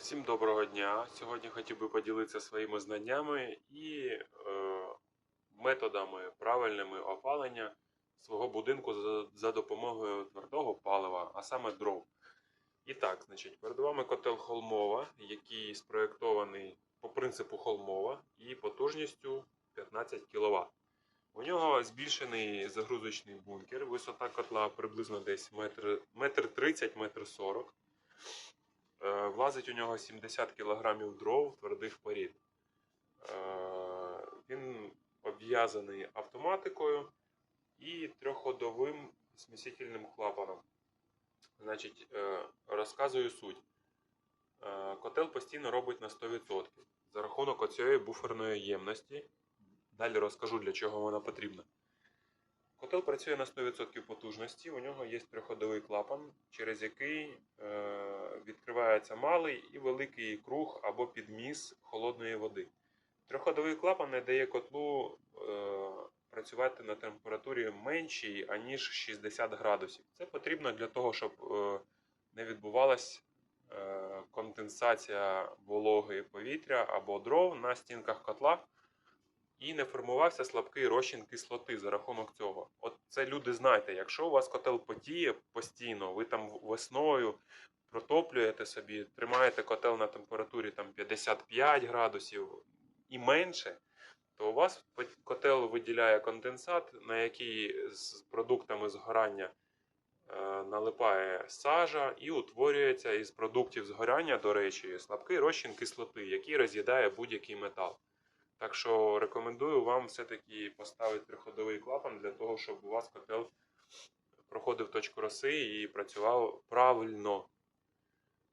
Всім доброго дня! Сьогодні хотів би поділитися своїми знаннями і е, методами правильними опалення свого будинку за, за допомогою твердого палива, а саме дров. І так, значить, перед вами котел Холмова, який спроєктований по принципу Холмова і потужністю 15 кВт. У нього збільшений загрузочний бункер, висота котла приблизно десь метр, метр 30, метр 40. Е, Влазить у нього 70 кг дров твердих порід. Е, Він обв'язаний автоматикою і трьохходовим смісительним клапаном. Значить, е, розказую суть. Е, Котел постійно робить на 100% за рахунок оцієї буферної ємності. Далі розкажу, для чого вона потрібна. Котел працює на 100% потужності. У нього є трьохходовий клапан, через який е, відкривається малий і великий круг або підміс холодної води. Трьохходовий клапан не дає котлу е, працювати на температурі меншій, аніж 60 градусів. Це потрібно для того, щоб е, не відбувалась е, конденсація вологи повітря або дров на стінках котла і не формувався слабкий розчин кислоти за рахунок цього. От це люди знаєте, якщо у вас котел потіє постійно, ви там весною протоплюєте собі, тримаєте котел на температурі там 55 градусів і менше, то у вас котел виділяє конденсат, на який з продуктами згорання е, налипає сажа і утворюється із продуктів згорання, до речі, слабкий розчин кислоти, який роз'їдає будь-який метал. Так що рекомендую вам все-таки поставити триходовий клапан для того, щоб у вас котел проходив точку роси і працював правильно.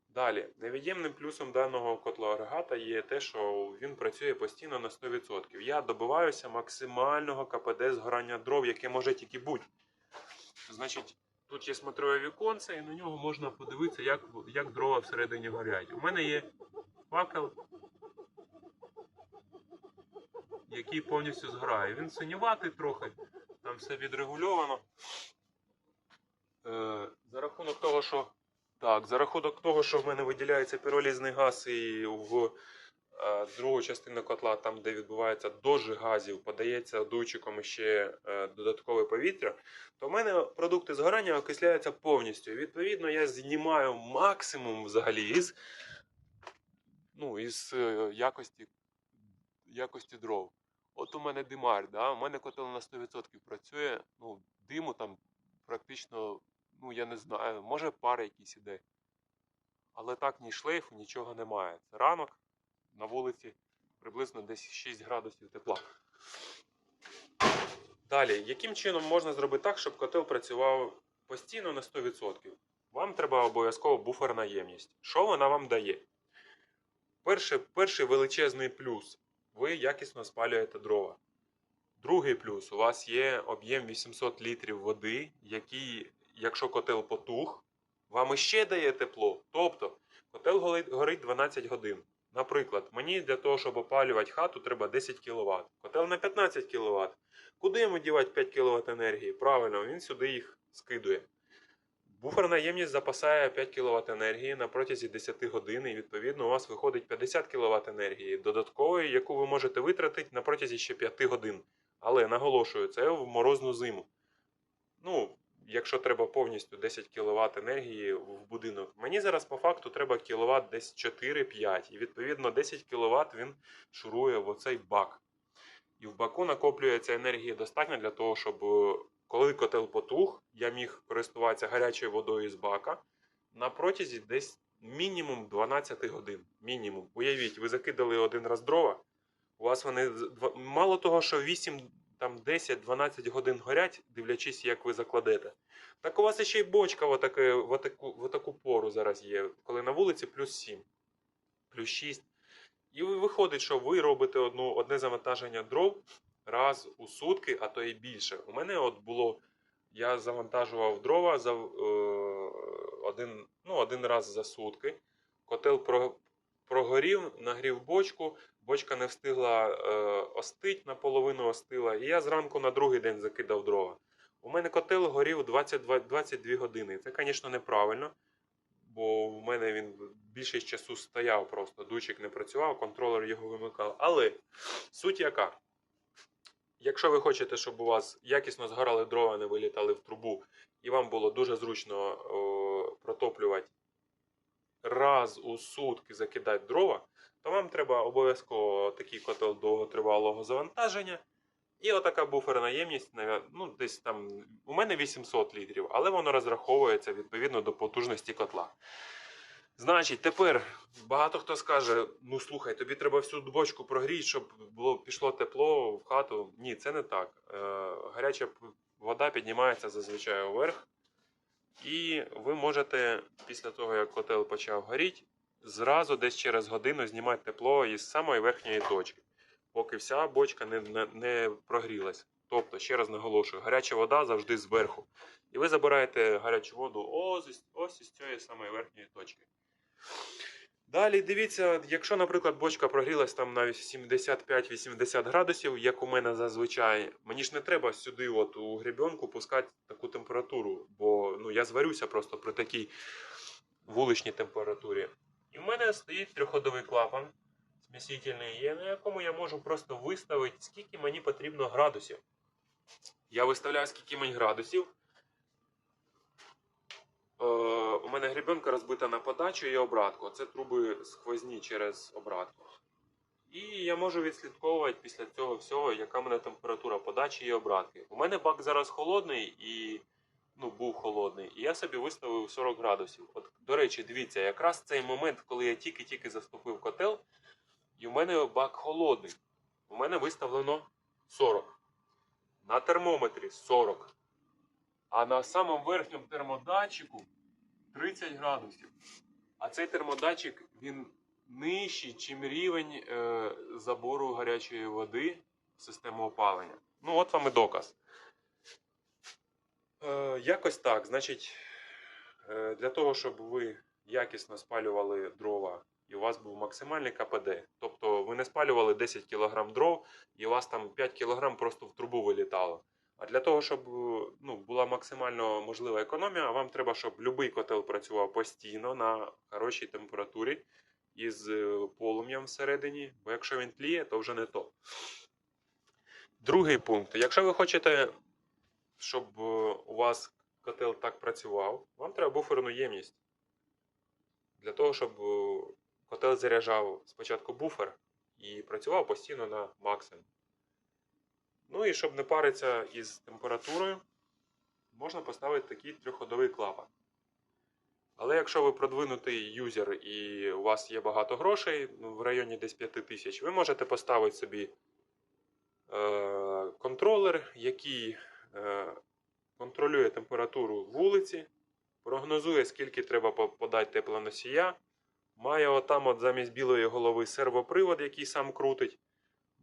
Далі, невід'ємним плюсом даного котлоагрегата є те, що він працює постійно на 100%. Я добиваюся максимального КПД згорання дров, яке може тільки бути. Значить, тут є смотрове віконце, і на нього можна подивитися, як, як дрова всередині горять. У мене є факел, який повністю згорає. Він синюватий трохи, там все відрегульовано. Е, за рахунок того, що так, за рахунок того, що в мене виділяється піролізний газ і в е, другу частину котла, там де відбувається дожи газів, подається дуйчиком ще е, додаткове повітря, то в мене продукти згорання окисляються повністю. Відповідно, я знімаю максимум взагалі із, ну, із е, якості, якості дров. От у мене димар, да? у мене котел на 100% працює, ну, диму там практично, ну я не знаю, може пар якийсь іде. Але так ні шлейфу, нічого немає. Це ранок на вулиці приблизно десь 6 градусів тепла. Далі, яким чином можна зробити так, щоб котел працював постійно на 100%? Вам треба обов'язково буферна ємність. Що вона вам дає? Перший, перший величезний плюс ви якісно спалюєте дрова. Другий плюс у вас є об'єм 800 літрів води, який, якщо котел потух, вам іще дає тепло. Тобто котел горить- горить 12 годин. Наприклад, мені для того, щоб опалювати хату, треба 10 кВт. Котел на 15 кВт. Куди йому дівати 5 кВт енергії? Правильно, він сюди їх скидує. Буферна ємність запасає 5 кВт енергії на протязі 10 годин, і відповідно у вас виходить 50 кВт енергії, додаткової, яку ви можете витратити на протязі ще 5 годин. Але наголошую, це в морозну зиму. Ну, якщо треба повністю 10 кВт енергії в будинок. Мені зараз по факту треба кВт десь 4-5. І відповідно 10 кВт він шурує в оцей бак. І в баку накоплюється енергії достатньо для того, щоб е, коли котел потух, я міг користуватися гарячою водою з бака на протязі десь мінімум 12 годин. Мінімум. Уявіть, ви закидали один раз дрова, у вас вони мало того, що 8, там 10, 12 годин горять, дивлячись, як ви закладете. Так у вас ще й бочка в, отаке, в, отаку, в отаку пору зараз є, коли на вулиці плюс 7, плюс 6. І виходить, що ви робите одну, одне завантаження дров раз у сутки, а то і більше. У мене от було, я завантажував дрова за, е, один, ну, один раз за сутки. Котел про, прогорів, нагрів бочку, бочка не встигла е, остить, наполовину остила, і я зранку на другий день закидав дрова. У мене котел горів 22, 22 години. Це, звісно, неправильно. бо в мене він більшість часу стояв просто, дучик не працював, контролер його вимикав. Але суть яка? Якщо ви хочете, щоб у вас якісно згорали дрова, не вилітали в трубу, і вам було дуже зручно о, протоплювати раз у сутки закидати дрова, то вам треба обов'язково такий котел довготривалого завантаження. І отака буферна ємність, ну, десь там, у мене 800 літрів, але воно розраховується відповідно до потужності котла. Значить, тепер багато хто скаже: ну слухай, тобі треба всю бочку прогріти, щоб було пішло тепло в хату. Ні, це не так. Е, гаряча вода піднімається зазвичай вверх, і ви можете після того, як котел почав горіти, зразу десь через годину знімати тепло із самої верхньої точки, поки вся бочка не, не, не прогрілась. Тобто, ще раз наголошую, гаряча вода завжди зверху. І ви забираєте гарячу воду ось, із цієї самої верхньої точки. Далі дивіться, якщо, наприклад, бочка прогрілась там на 75-80 градусів, як у мене зазвичай, мені ж не треба сюди, от у гребенку, пускати таку температуру, бо ну, я зварюся просто при такій вуличній температурі. І в мене стоїть трьохходовий клапан смісительний, на якому я можу просто виставити, скільки мені потрібно градусів. Я виставляю, скільки мені градусів. Е, у мене гребенка розбита на подачу і обратку. Це труби сквозні через обратку. І я можу відслідковувати після цього всього, яка в мене температура подачі і обратки. У мене бак зараз холодний і ну, був холодний, і я собі виставив 40 градусів. От, до речі, дивіться, якраз цей момент, коли я тільки-тільки заступив котел, і в мене бак холодний. У мене виставлено 40. На термометрі 40. А на самому верхньому термодатчику 30 градусів. А цей термодатчик він нижчий, чим рівень е, забору гарячої води в систему опалення. Ну, от вам і доказ. Е, якось так. Значить, е, для того, щоб ви якісно спалювали дрова і у вас був максимальний КПД, тобто ви не спалювали 10 кг дров і у вас там 5 кг просто в трубу вилітало. А для того, щоб ну, була максимально можлива економія, вам треба, щоб будь-який котел працював постійно на хорошій температурі із е, полум'ям всередині, бо якщо він тліє, то вже не то. Другий пункт. Якщо ви хочете, щоб е, у вас котел так працював, вам треба буферну ємність. Для того, щоб е, котел заряджав спочатку буфер і працював постійно на максимум. Ну і щоб не паритися із температурою, можна поставити такий трьохходовий клапан. Але якщо ви продвинутий юзер і у вас є багато грошей, ну, в районі десь 5 тисяч, ви можете поставити собі е, контролер, який е, контролює температуру вулиці, прогнозує, скільки треба подати теплоносія, має отам от замість білої голови сервопривод, який сам крутить,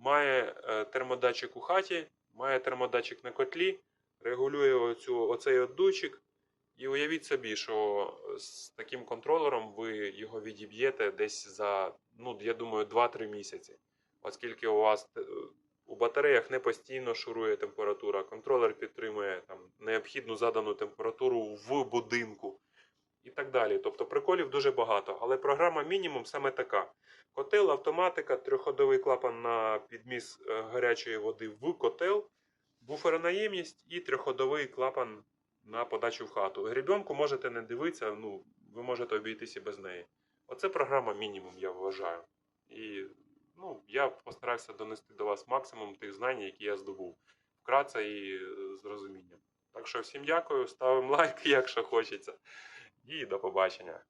має е, термодатчик у хаті, має термодатчик на котлі, регулює оцю, оцей от датчик. І уявіть собі, що з таким контролером ви його відіб'єте десь за, ну, я думаю, 2-3 місяці. Оскільки у вас е, у батареях не постійно шурує температура, контролер підтримує там, необхідну задану температуру в будинку і так далі. Тобто приколів дуже багато. Але програма мінімум саме така: котел, автоматика, трьохходовий клапан на підміс е, гарячої води в котел, буферна ємність і трьохходовий клапан на подачу в хату. Гребенку можете не дивитися, ну, ви можете обійтися без неї. Оце програма мінімум, я вважаю. І ну, я постарався донести до вас максимум тих знань, які я здобув. Вкратце і е, з розумінням. Так що всім дякую, ставимо лайк, якщо хочеться. І до побачення.